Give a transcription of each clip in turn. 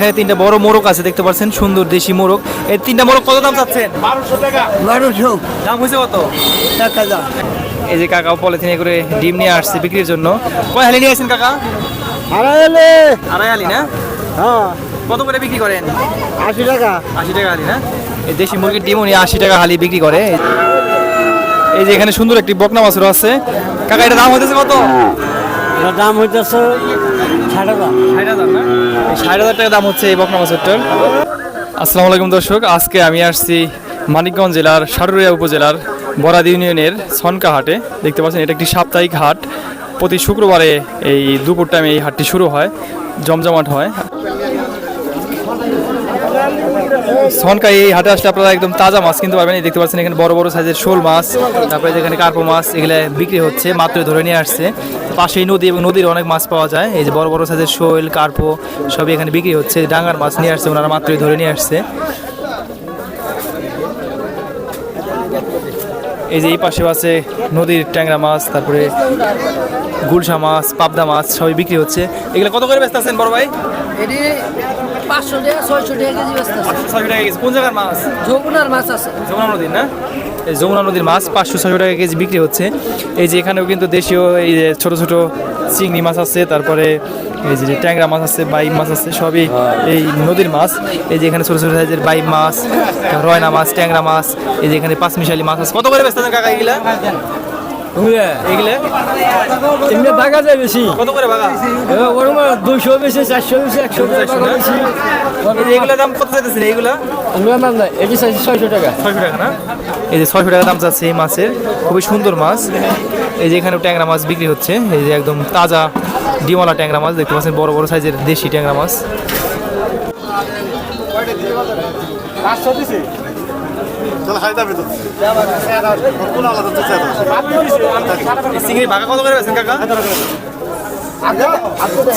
এখানে তিনটা বড় মোরগ আছে দেখতে পাচ্ছেন সুন্দর দেশি মোরগ। এই তিনটা মোরগ কত দাম চাচ্ছেন? বারোশো টাকা। বারোশো। দাম হয়েছে কত? এক হাজার এই যে কাকা পলিথিনে করে ডিম নিয়ে আসছে বিক্রির জন্য। কয় হালি নিয়ে আসছেন কাকা? আড়াই হালি। না? হ্যাঁ। কত করে বিক্রি করেন? আশি টাকা। আশি টাকা হালি না? এই দেশি মুরগির ডিম উনি আশি টাকা হালি বিক্রি করে। এই যে এখানে সুন্দর একটি বকনা মাছুর আছে। কাকা এটা দাম হইতেছে কত? দাম হইতেছে ষাট হাজার। ষাট হচ্ছে এই বকনা মাছুরটার আসসালামু আলাইকুম দর্শক, আজকে আমি আসছি মানিকগঞ্জ জেলার সারুরিয়া উপজেলার বরাদ ইউনিয়নের সনকা হাটে। দেখতে পাচ্ছেন, এটা একটি সাপ্তাহিক হাট। প্রতি শুক্রবারে এই দুপুর টাইমে এই হাটটি শুরু হয়, জমজমাট হয়। সনকা, এই হাটে আসলে আপনারা একদম তাজা মাছ কিনতে পারবেন। এই দেখতে পাচ্ছেন এখানে বড় বড় সাইজের শোল মাছ, তারপরে যেখানে কার্পো মাছ, এগুলো বিক্রি হচ্ছে, মাত্র ধরে নিয়ে আসছে। পাশেই নদী এবং নদীর অনেক মাছ পাওয়া যায়। এই যে বড় বড় সাইজের শোল, কার্পো, সবই এখানে বিক্রি হচ্ছে। ডাঙ্গার মাছ নিয়ে আসছে, ওনারা মাত্রই ধরে নিয়ে আসছে। এই যে এই পাশে আছে নদীর ট্যাংরা মাছ, তারপরে গুলশা মাছ, পাবদা মাছ, সবই বিক্রি হচ্ছে। এগুলো কত করে ব্যস্ত আছেন বড় ভাই? পাঁচশো টাকা ছয়শো টাকা কেজি ব্যস্ত ছয়শো টাকা কেজি। কোন জায়গার মাছ? যমুনার মাছ আছে। যমুনা নদীর না? এই যমুনা নদীর মাছ পাঁচশো ছয়শো টাকা কেজি বিক্রি হচ্ছে। এই যে এখানেও কিন্তু দেশীয় এই যে ছোটো ছোটো চিংড়ি মাছ আছে তারপরে এই যে ট্যাংরা মাছ আছে বাইম মাছ আছে সবই এই নদীর মাছ। এই যে এখানে ছোটো ছোটো সাইজের বাইম মাছ রয়না মাছ ট্যাংরা মাছ এই যে এখানে পাঁচমিশালি মাছ আছে। কত করে ব্যস্ত আছেন কাকা এগুলা? এগুলা? এমনি ভাগা যায় বেশি। কত করে বাগা দুশো বেশি চারশো বেশি একশো যে এগুলোর দাম কত চাইতেছেন এইগুলা? এটি চাইছি ছয়শো টাকা। ছয়শো টাকা না? এই যে ছয়শো টাকা দাম চাচ্ছে এই মাছের। খুবই সুন্দর মাছ। এই যে এখানে ট্যাংরা মাছ বিক্রি হচ্ছে। এই যে একদম তাজা ডিমওয়ালা ট্যাংরা মাছ দেখতে পাচ্ছেন বড় বড় সাইজের দেশি ট্যাংরা মাছ।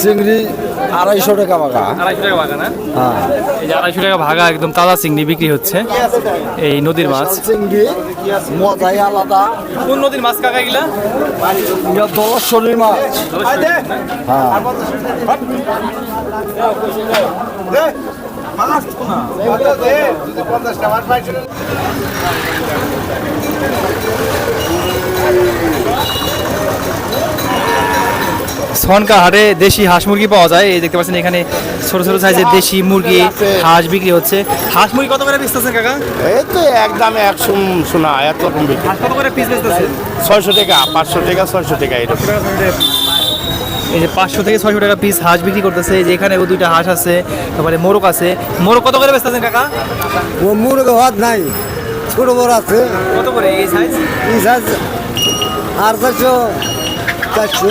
চিংড়ি আড়াইশো টাকা ভাগা আড়াইশো টাকা ভাগা না? হ্যাঁ। এই আড়াইশো টাকা ভাগা একদম তাজা চিংড়ি বিক্রি হচ্ছে। এই নদীর মাছ। চিংড়ি মজাই আলাদা। কোন নদীর মাছ কাকা এগুলা? দশশোর মাছ। হ্যাঁ। সনকা হাটে দেশি হাঁস মুরগি পাওয়া যায়। এই দেখতে পাচ্ছেন এখানে ছোট ছোট সাইজের দেশি মুরগি হাঁস বিক্রি হচ্ছে। হাঁস মুরগি কত করে বেচতেছেন কাকা? এই তো একদমে একশো শোনা এত রকম বিক্রি। হাঁস কত করে পিস বেচতেছেন? ছয়শো টাকা পাঁচশো টাকা ছয়শো টাকা এরকম। এই যে পাঁচশো থেকে ছয়শো টাকা পিস হাঁস বিক্রি করতেছে যে এখানে ও দুইটা হাঁস আছে তারপরে মোরগ আছে। মোরগ কত করে বেচতেছেন কাকা? ও মুরগা হাত নাই ছোট বড় আছে। কত করে? এই সাইজ এই সাইজ আর চারশো চারশো।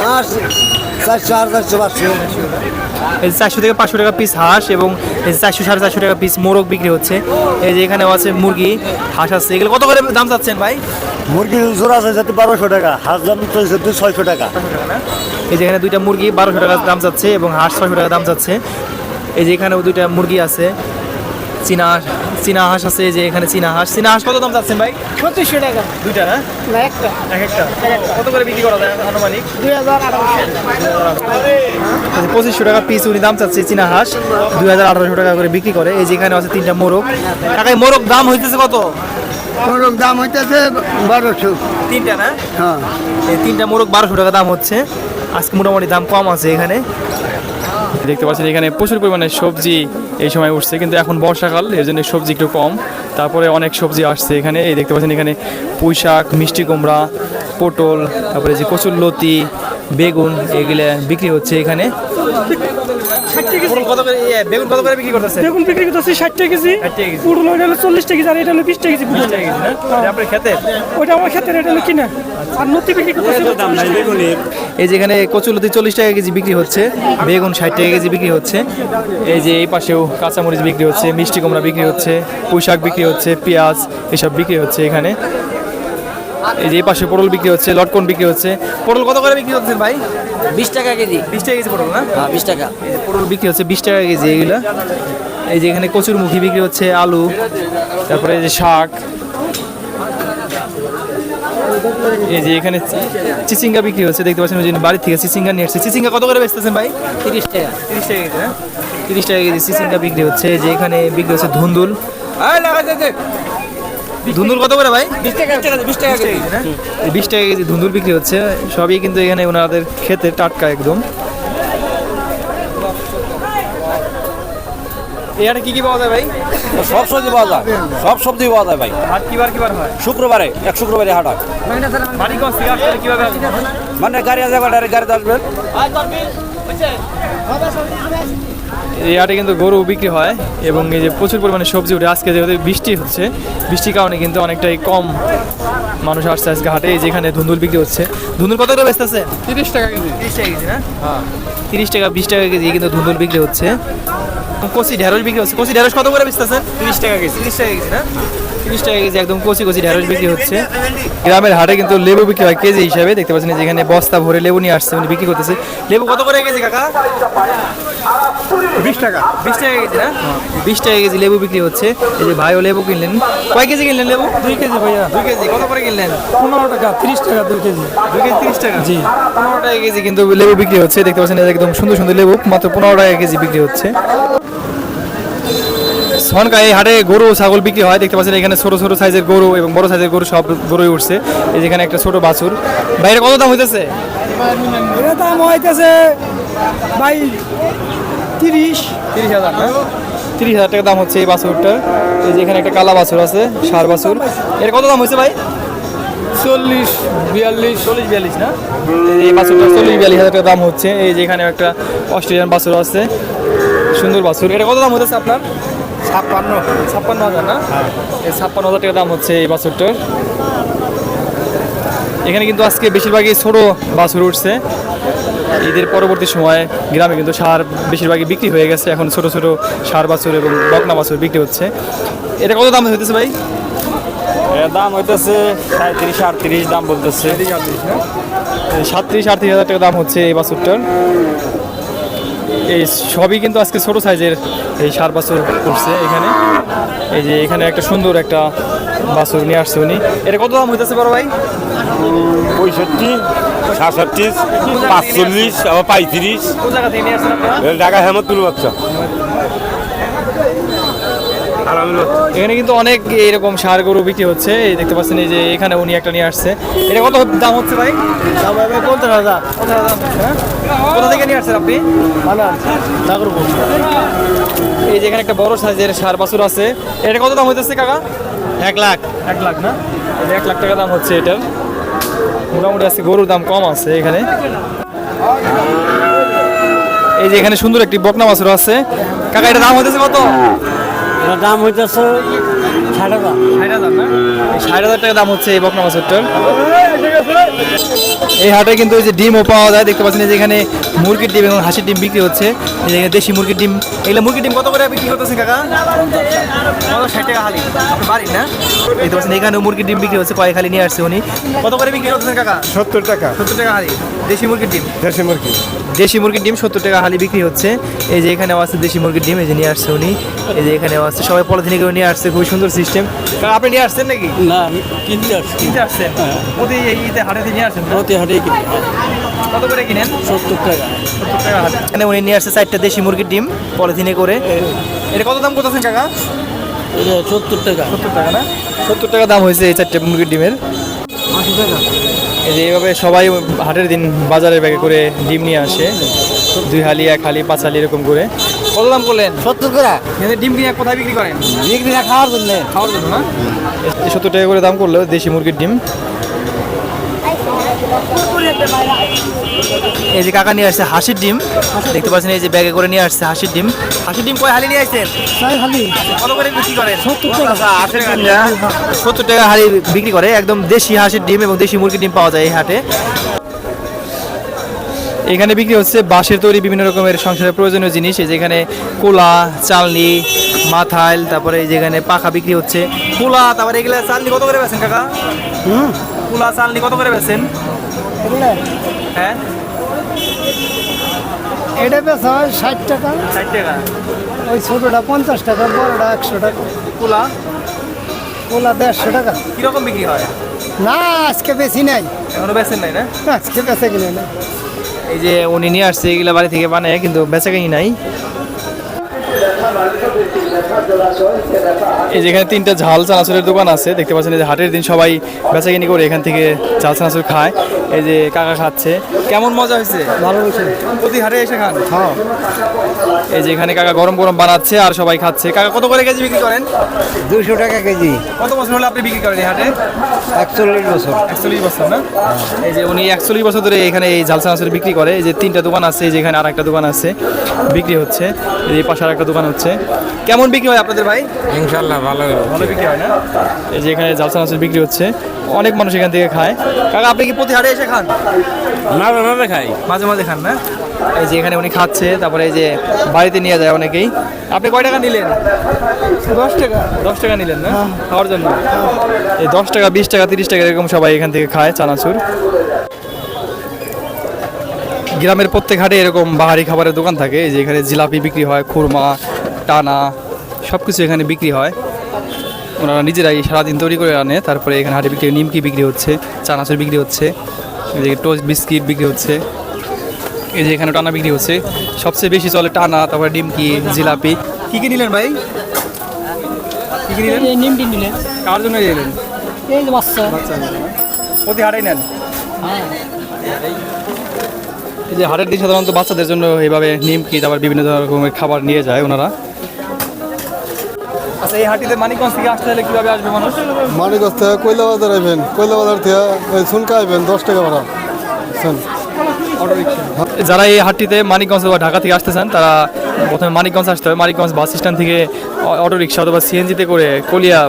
হাঁস? চারশো আর চারশো পাঁচশো। এই চারশো থেকে পাঁচশো টাকা পিস হাঁস এবং এই চারশো সাড়ে চারশো টাকা পিস মোরগ বিক্রি হচ্ছে। এই যে এখানেও আছে মুরগি হাঁস আছে। এগুলো কত করে দাম চাচ্ছেন ভাই? মুরগির জোড়া আছে যাতে বারোশো টাকা হাঁস দাম তো ছয়শো টাকা। এই যে এখানে দুইটা মুরগি বারোশো টাকা দাম যাচ্ছে এবং হাঁস ছয়শো টাকা দাম যাচ্ছে। এই যে এখানেও দুইটা মুরগি আছে। চীনা চীনা হাঁস আছে এই যে এখানে চীনা হাঁস। চীনা হাঁস কত দাম চাচ্ছেন ভাই? ছত্রিশশো টাকা। দুইটা না? না একটা। এক একটা? কত করে বিক্রি করা যায় আনুমানিক? দুই হাজার আঠারোশো পঁচিশশো টাকা পিস উনি দাম চাচ্ছে চীনা হাঁস। দুই হাজার আঠারোশো টাকা করে বিক্রি করে। এই যে এখানে আছে তিনটা মোরগ। টাকায় মোরগ দাম হইতেছে কত? মোরগ দাম হইতেছে বারোশো। তিনটা না? হ্যাঁ। এই তিনটা মোরগ বারোশো টাকা দাম হচ্ছে। আজকে মোটামুটি দাম কম আছে এখানে। দেখতে পাচ্ছেন এখানে প্রচুর পরিমাণে সবজি এই সময় উঠছে কিন্তু এখন বর্ষাকাল এর জন্য সবজি একটু কম। তারপরে অনেক সবজি আসছে এখানে। এই দেখতে পাচ্ছেন এখানে পুঁই শাক মিষ্টি কুমড়া পটল তারপরে যে কচুর লতি বেগুন এগুলা বিক্রি হচ্ছে এখানে। বেগুন কত করে বিক্রি করতেছে? বেগুন বিক্রি করতেছি ষাট টাকা কেজি। ষাট টাকা কেজি। পুরো ওইটা হলো চল্লিশ টাকা কেজি আর এটা হলো বিশ টাকা কেজি পুরো এটা আপনার খেতে ওইটা আমার ক্ষেত্রে এটা হলো কিনা। আর নতি বিক্রি করতেছি এই যে এখানে কচুলতি চল্লিশ টাকা কেজি বিক্রি হচ্ছে বেগুন ষাট টাকা কেজি বিক্রি হচ্ছে। এই যে এই পাশেও কাঁচামরিচ বিক্রি হচ্ছে মিষ্টি কুমড়া বিক্রি হচ্ছে পুঁইশাক বিক্রি হচ্ছে পেঁয়াজ এসব বিক্রি হচ্ছে এখানে। এই যে এই পাশে পটল বিক্রি হচ্ছে লটকন বিক্রি হচ্ছে। পটল কত করে বিক্রি হচ্ছে ভাই? বিশ টাকা কেজি। বিশ টাকা কেজি পটল না? হ্যাঁ বিশ টাকা। পটল বিক্রি হচ্ছে বিশ টাকা কেজি এগুলো। এই যে এখানে কচুর মুখী বিক্রি হচ্ছে আলু তারপরে এই যে শাক। এই যে এখানে চিচিঙ্গা বিক্রি হচ্ছে দেখতে পাচ্ছেন ওই বাড়ি থেকে চিচিঙ্গা নিয়ে আসছে। চিচিঙ্গা কত করে বেচতেছেন ভাই? তিরিশ টাকা। তিরিশ টাকা কেজি না তিরিশ টাকা কেজি চিচিঙ্গা বিক্রি হচ্ছে। যে এখানে বিক্রি হচ্ছে ধুন্দুল। ধুন্দুল কত করে ভাই? বিশ টাকা কেজি না? এই বিশ টাকা কেজি ধুন্দুল বিক্রি হচ্ছে। সবই কিন্তু এখানে ওনাদের খেতে টাটকা একদম। হাটে কি কি পাওয়া যায় ভাই? সব সবজি পাওয়া যায়। সব সবজি পাওয়া যায় ভাই। হাট কিবার কিবার হয়? শুক্রবারে এক শুক্রবারে হাট হয়? মানে গাড়ি আছে গাড়িতে আসবেন এই হাটে কিন্তু গরু বিক্রি হয় এবং এই যে প্রচুর পরিমাণে সবজি উঠে। আজকে যেহেতু বৃষ্টি হচ্ছে বৃষ্টির কারণে কিন্তু অনেকটাই কম মানুষ আসছে আজকে হাটে। এই যেখানে ধুন্দুল বিক্রি হচ্ছে। ধুন্দুল কত করে বেচতেছে তিরিশ টাকা কেজি। তিরিশ টাকা কেজি না? তিরিশ টাকা বিশ টাকা কেজি কিন্তু ধুন্দুল বিক্রি হচ্ছে। কচি ঢেঁড়স বিক্রি হচ্ছে। কচি ঢেঁড়স কত করে বেচতেছেন তিরিশ টাকা কেজি। তিরিশ টাকা কেজি না? তিরিশ টাকা কেজি একদম কচি কচি ঢেঁড়স বিক্রি হচ্ছে। গ্রামের হাটে কিন্তু লেবু বিক্রি হয় কেজি হিসাবে। দেখতে পাচ্ছেন এই যে এখানে বস্তা ভরে লেবু নিয়ে আসছে উনি বিক্রি করতেছে। লেবু কত করে কেজি কাকা? বিশ টাকা। বিশ টাকা কেজি না? বিশ টাকা কেজি লেবু বিক্রি হচ্ছে। এই যে ভাইও লেবু কিনলেন। কয় কেজি কিনলেন লেবু? দুই কেজি ভাইয়া। দুই কেজি কত করে কিনলেন? পনেরো টাকা তিরিশ টাকা দুই কেজি। দুই কেজি তিরিশ টাকা? জি। পনেরো টাকা কেজি কিন্তু লেবু বিক্রি হচ্ছে। দেখতে পাচ্ছেন একদম সুন্দর সুন্দর লেবু মাত্র পনেরো টাকা কেজি বিক্রি হচ্ছে। সনকা এই হাটে গরু ছাগল বিক্রি হয়। দেখতে পাচ্ছেন এখানে ছোট ছোট সাইজের গরু এবং বড় সাইজের গরু সব গরুই উঠছে। এই যেখানে একটা ছোট বাছুর। বাইরে কত দাম হইতেছে? দাম হইতেছে ভাই তিরিশ। তিরিশ হাজার তিরিশ হাজার টাকা দাম হচ্ছে এই বাছুরটা এই যে এখানে একটা কালা বাছুর আছে সার বাছুর। এর কত দাম হয়েছে ভাই? চল্লিশ বিয়াল্লিশ। চল্লিশ বিয়াল্লিশ না? এই বাছুরটা চল্লিশ বিয়াল্লিশ হাজার টাকা দাম হচ্ছে। এই যে এখানে একটা অস্ট্রেলিয়ান বাছুর আছে। সুন্দর বাছুর। এটা কত দাম হতেছে আপনার? ছাপ্পান্ন ছাপ্পান্ন হাজার না? এই ছাপ্পান্ন হাজার টাকা দাম হচ্ছে এই বাছুরটার। এখানে কিন্তু আজকে বেশিরভাগই ছোট বাছুর উঠছে। ঈদের পরবর্তী সময়ে গ্রামে কিন্তু সার বেশিরভাগই বিক্রি হয়ে গেছে। এখন ছোট ছোট সার বাছুর এবং বকনা বাছুর বিক্রি হচ্ছে। এটা কত দাম হইতেছে ভাই? দাম হইতেছে সাঁত্রিশ আটত্রিশ দাম বলতেছে। সাতত্রিশ আটত্রিশ হাজার টাকা দাম হচ্ছে এই বাছুরটার। এই সবই কিন্তু আজকে ছোট সাইজের এই সার বাছুর করছে এখানে। এই যে এখানে একটা সুন্দর একটা বাছুর নিয়ে আসছে উনি। এটা কত দাম হইতেছে বড় ভাই? পঁয়ষট্টি সাতষট্টি পাঁচচল্লিশ আবার পঁয়ত্রিশ। ঢাকা হেমতুল বাচ্চা। এখানে কিন্তু অনেক এরকম সার গরু বিক্রি হচ্ছে। এই দেখতে পাচ্ছেন এই যে এখানে উনি একটা নিয়ে আসছে। এটা কত দাম হচ্ছে ভাই? দাম পঞ্চাশ হাজার। পঞ্চাশ হাজার। আসছেন আপনি? এই যে এখানে একটা বড় সাইজের সার বাছুর আছে। এটা কত দাম হইতেছে কাকা? এক লাখ। এক লাখ না? এক লাখ টাকা দাম হচ্ছে এটার মোটামুটি আজকে গরুর দাম কম আছে এখানে। এই যে এখানে সুন্দর একটি বকনা বাছুর আছে। কাকা এটা দাম হইতেছে কত? দাম হইতেছে ষাট হাজার। ষাট হাজার টাকা দাম হচ্ছে এই বকনা বাছুরটার। এই হাটে কিন্তু এই যে ডিমও পাওয়া যায় দেখতে পাচ্ছেন যে এখানে মুরগির ডিম এবং হাঁসির ডিম বিক্রি হচ্ছে। এই দেশি মুরগির ডিম। এগুলো মুরগির ডিম কত করে বিক্রি করতেছে কাকা? ষাট টাকা হালি। না? দেখতে পাচ্ছেন এখানেও মুরগির ডিম বিক্রি হচ্ছে কয়েক হালি নিয়ে আসছে উনি। কত করে বিক্রি করতেছেন কাকা? সত্তর টাকা। সত্তর টাকা হালি। দেশি মুরগির ডিম? দেশি মুরগি। দেশি মুরগির ডিম সত্তর টাকা হালি বিক্রি হচ্ছে। এই যে এখানেও আছে দেশি মুরগির ডিম এই যে নিয়ে আসছে উনি। এই যে এখানেও আছে সবাই পলিথিনে করে নিয়ে আসছে খুবই সুন্দর সিস্টেম আপনি নিয়ে আসছেন নাকি? না আমি কিনতে আসছি। কিনতে আসছেন? প্রতি এই হাটে দিয়ে নিয়ে আসেন প্রতি হাটেই কিনি। কত করে কিনেন? সত্তর টাকা। সত্তর টাকা এখানে উনি নিয়ে আসছে চারটা দেশি মুরগির ডিম পলিথিনে করে। এটা কত দাম করতেছেন কাকা? সত্তর টাকা। সত্তর টাকা না? সত্তর টাকা দাম হয়েছে এই চারটে মুরগির ডিমের। এই যে এইভাবে সবাই হাটের দিন বাজারের ব্যাগে করে ডিম নিয়ে আসে। দুই হালি এক হালি পাঁচ হালি এরকম করে। কত দাম করলেন? সত্তর করে। ডিম কিনে কোথায় বিক্রি করেন? বিক্রি না খাওয়ার জন্য। খাওয়ার জন্য না? সত্তর টাকা করে দাম করল দেশি মুরগির ডিম। এই যে কাকা নিয়ে আসছে হাসির ডিম। দেখতে পাচ্ছেন এই যে ব্যাগে করে নিয়ে আসছে হাসির ডিম। হাসির ডিম কয় হালি নিয়ে আসছেন কত করে বিক্রি করেন সত্তর টাকা। হালি বিক্রি করে। একদম দেশি হাঁসের ডিম এবং দেশি মুরগির ডিম পাওয়া যায় এই হাটে। এখানে বিক্রি হচ্ছে বাঁশের তৈরি বিভিন্ন রকমের সংসারের প্রয়োজনীয় জিনিস। এই যেখানে কোলা চালনি মাথাইল তারপরে এই যেখানে পাখা বিক্রি হচ্ছে। কোলা তারপরে এগুলা চালনি কত করে বেছেন কাকা? কোলা চালনি কত করে বেছেন হ্যাঁ? এটা বেচা হয় ষাট টাকা। ষাট টাকা। ওই ছোটোটা পঞ্চাশ টাকা বড়োটা একশো টাকা। কোলা ওলা দেড়শো টাকা। কীরকম বিক্রি হয়? না আজকে বেশি নাই। এখনও বেচেন নাই না? আজকে বেশি কিনে না এই যে উনি নিয়ে আসছে এগুলা বাড়ি থেকে বানায় কিন্তু বেচা কিনি নাই। এই যে এখানে তিনটা ঝাল চানাচুরের দোকান আছে দেখতে পাচ্ছেন এই যে হাটের দিন সবাই বেচা কিনি করে এখান থেকে ঝাল চানাচুর খায়। এই যে কাকা খাচ্ছে। কেমন মজা হয়েছে? ভালো হয়েছে। প্রতি হাটে এসে খান? হ্যাঁ। এই যে এখানে কাকা গরম গরম বানাচ্ছে আর সবাই খাচ্ছে। কাকা কত করে কেজি বিক্রি করেন? দুশো টাকা কেজি। কত বছর হলে আপনি বিক্রি করেন এই হাটে? একচল্লিশ বছর। একচল্লিশ বছর না? এই যে উনি একচল্লিশ বছর ধরে এখানে এই ঝাল চানাচুর বিক্রি করে। এই যে তিনটা দোকান আছে এই যে এখানে আর একটা দোকান আছে বিক্রি হচ্ছে। এই পাশে আর একটা দোকান হচ্ছে। কেমন বিক্রি হয় আপনাদের ভাই? ইনশাল্লাহ ভালো ভালো বিক্রি হয় না? এই যে এখানে ঝালসা মাছের বিক্রি হচ্ছে। অনেক মানুষ এখান থেকে খায়। কাকা আপনি কি প্রতি হাটে এসে খান? না না না খাই। মাঝে মাঝে খান না? এই যে এখানে উনি খাচ্ছে তারপরে এই যে বাড়িতে নিয়ে যায় অনেকেই। আপনি কয় টাকা নিলেন? দশ টাকা। দশ টাকা নিলেন না? খাওয়ার জন্য? এই দশ টাকা বিশ টাকা তিরিশ টাকা এরকম সবাই এখান থেকে খায় চানাচুর। গ্রামের প্রত্যেক হাটে এরকম বাহারি খাবারের দোকান থাকে। এই যে এখানে জিলাপি বিক্রি হয় খুরমা টানা সব কিছু এখানে বিক্রি হয়। ওনারা নিজেরাই সারাদিন তৈরি করে আনে তারপরে এখানে হাটে বিক্রি নিমকি বিক্রি হচ্ছে চানাচুর বিক্রি হচ্ছে এই যে টোস্ট বিস্কিট বিক্রি হচ্ছে এই যে এখানে টানা বিক্রি হচ্ছে। সবচেয়ে বেশি চলে টানা তারপরে ডিমকি জিলাপি। কী কী নিলেন ভাই? কি কি নিলেন? নিমটি নিলে কার জন্য নিলেন? এই বাচ্চা। প্রতি হাটেই নেন? এই যে হাটের দিন সাধারণত বাচ্চাদের জন্য এইভাবে নিমকি তারপর বিভিন্ন রকমের খাবার নিয়ে যায় ওনারা। আচ্ছা এই হাটিতে মানিকগঞ্জ থেকে আসতে হলে কীভাবে আসবে মানুষ? মানিকগঞ্জ থেকে কয়লা বাজার আইবেন? কয়লা বাজার থেকে শুনকা আইবেন দশ টাকা ভাড়া? যারা এই হাটটিতে মানিকগঞ্জ বা ঢাকা থেকে আসতে চান তারা প্রথমে মানিকগঞ্জ আসতে হবে। মানিকগঞ্জ বাস স্ট্যান্ড থেকে অটো রিক্সা অথবা সিএনজিতে করে কলিয়া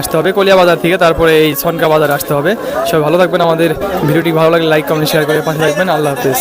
আসতে হবে। কলিয়া বাজার থেকে তারপরে এই সনকা বাজার আসতে হবে। সবাই ভালো থাকবেন। আমাদের ভিডিওটি ভালো লাগলে লাইক কমেন্ট শেয়ার করে পাশে থাকবেন। আল্লাহ হাফেজ।